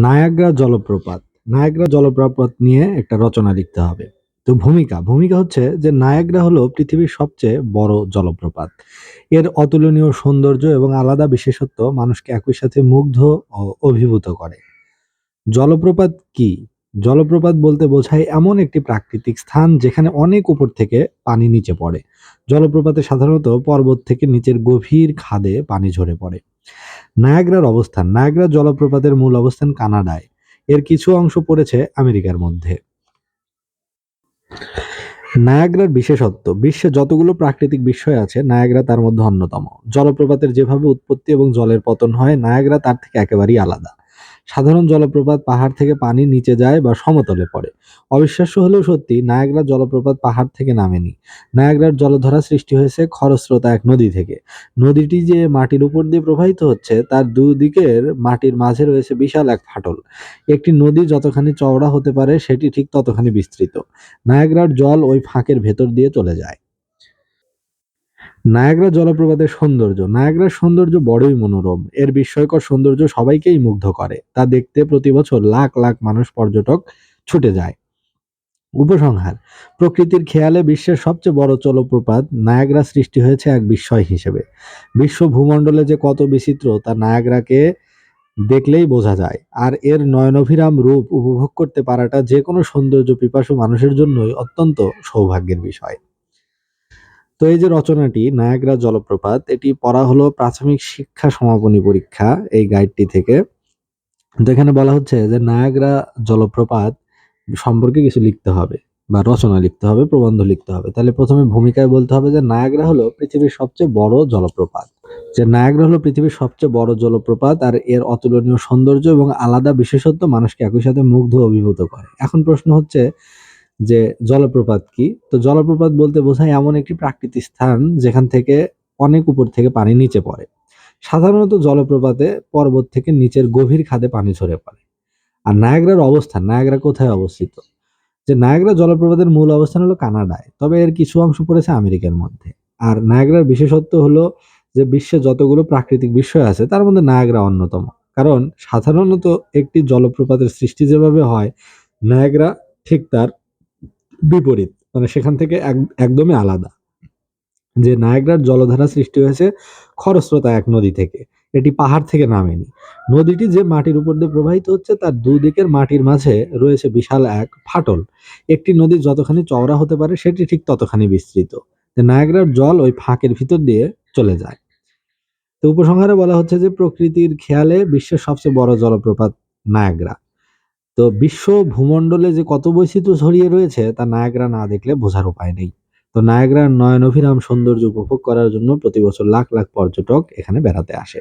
Niagara জলপ্রপাত। Niagara জলপ্রপাত নিয়ে একটা রচনা লিখতে হবে। তো ভূমিকা ভূমিকা হচ্ছে যে নায়াগ্রা হলো পৃথিবীর সবচেয়ে বড় জলপ্রপাত। এর অতুলনীয় সৌন্দর্য এবং আলাদা বিশেষত্ব মানুষকে একই সাথে মুগ্ধ ও অভিভূত করে। জলপ্রপাত কি? জলপ্রপাত বলতে বোঝায় এমন একটি প্রাকৃতিক স্থান যেখানে অনেক উপর থেকে পানি নিচে পড়ে। জলপ্রপাতে সাধারণত পর্বত থেকে নিচের গভীর খাদে পানি ঝরে পড়ে। নায়াগ্রার অবস্থান। নায়াগ্রা জলপ্রপাতের মূল অবস্থান কানাডায়। এর কিছু অংশ পড়েছে আমেরিকার মধ্যে। নায়াগ্রার বিশেষত্ব। বিশ্বে যতগুলো প্রাকৃতিক বিষয় আছে, নায়াগ্রা তার মধ্যে অন্যতম। জলপ্রপাতের যেভাবে উৎপত্তি এবং জলের পতন হয়, নায়াগ্রা তার থেকে একেবারেই আলাদা। সাধারণ জলপ্রপাত পাহাড় থেকে পানি নিচে যায় বা সমতলে পড়ে। অবিশ্বাস্য হলেও সত্যি, নায়াগ্রা জলপ্রপাত পাহাড় থেকে নামেনি। নায়াগ্রার জলধারা সৃষ্টি হয়েছে খরস্রোতা এক নদী থেকে। নদীটি যে মাটির উপর দিয়ে প্রবাহিত হচ্ছে, তার দুদিকের মাটির মাঝে রয়েছে বিশাল এক ফাটল। একটি নদী যতখানি চওড়া হতে পারে, সেটি ঠিক ততখানি বিস্তৃত। নায়াগ্রার জল ওই ফাঁকের ভেতর দিয়ে চলে যায়। নায়াগ্রা জলপ্রপাতের সৌন্দর্য। নায়াগ্রার সৌন্দর্য বড়ই মনোরম। এর বিস্ময়কর সৌন্দর্য সবাইকেই মুগ্ধ করে। তা দেখতে প্রতি বছর লাখ লাখ মানুষ পর্যটক ছুটে যায়। উপসংহার, প্রকৃতির খেয়ালে বিশ্বের সবচেয়ে বড় জলপ্রপাত নায়াগ্রা সৃষ্টি হয়েছে এক বিস্ময় হিসেবে। বিশ্ব ভূমণ্ডলে যে কত বিচিত্র তা নায়াগ্রাকে দেখলেই বোঝা যায়। আর এর নয়নভিরাম রূপ উপভোগ করতে পারাটা যে কোনো সৌন্দর্য পিপাসু মানুষের জন্যই অত্যন্ত সৌভাগ্যের বিষয়। তো এই যে রচনাটি, নায়াগ্রা জলপ্রপাত, এটি পড়া হলো প্রাথমিক শিক্ষা সমাপনী পরীক্ষা এই গাইডটি থেকে। তো এখানে বলা হচ্ছে যে নায়াগ্রা জলপ্রপাত সম্পর্কে কিছু লিখতে হবে বা রচনা লিখতে হবে, প্রবন্ধ লিখতে হবে। তাহলে প্রথমে ভূমিকায় বলতে হবে যে নায়াগ্রা হলো পৃথিবীর সবচেয়ে বড় জলপ্রপাত। যে নায়াগ্রা হলো পৃথিবীর সবচেয়ে বড় জলপ্রপাত আর এর অতুলনীয় সৌন্দর্য এবং আলাদা বিশেষত্ব মানুষকে একই সাথে মুগ্ধ অভিভূত করে। এখন প্রশ্ন হচ্ছে যে জলপ্রপাত কি? তো জলপ্রপাত বলতে বোঝায় এমন একটি প্রাকৃতিক স্থান যেখান থেকে অনেক উপর থেকে পানি নিচে পড়ে। সাধারণত জলপ্রপাতে পর্বত থেকে নিচের গভীর খাদে পানি ঝরে পড়ে। আর নায়াগ্রার অবস্থান, নায়াগ্রা কোথায় অবস্থিত? যে নায়াগ্রা জলপ্রপাতের মূল অবস্থান হলো কানাডায়, তবে এর কিছু অংশ পড়েছে আমেরিকার মধ্যে। আর নায়াগ্রার বিশেষত্ব হলো যে বিশ্বে যতগুলো প্রাকৃতিক বিষয় আছে, তার মধ্যে নায়াগ্রা অন্যতম। কারণ সাধারণত একটি জলপ্রপাতের সৃষ্টি যেভাবে হয়, নায়াগ্রা ঠিক তার বিপরীত। মানে সেখান থেকে এক- একদমই আলাদা। যে নায়াগ্রার জলধারা সৃষ্টি হয়েছে খরস্রোতা এক নদী থেকে। এটি পাহাড় থেকে নামেনি। নদীটি যে মাটির উপর দিয়ে প্রবাহিত হচ্ছে, তার দুদিকের মাটির মাঝে রয়েছে বিশাল এক ফাটল। একটি নদী যতখানি চওড়া হতে পারে, সেটি ঠিক ততখানি বিস্তৃত। যে নায়াগ্রার জল ওই ফাঁকের ভিতর দিয়ে চলে যায়। তো উপসংহারে বলা হচ্ছে যে প্রকৃতির খেয়ালে বিশ্বের সবচেয়ে বড় জলপ্রপাত নায়াগ্রা। তো বিশ্ব ভূমণ্ডলে যে কত বৈচিত্র্য ছড়িয়ে রয়েছে, তা নায়াগ্রা না দেখলে বোঝার উপায় নেই। তো নায়াগ্রার নয়ন অভিরাম সৌন্দর্য উপভোগ করার জন্য প্রতি বছর লাখ লাখ পর্যটক এখানে বেড়াতে আসে।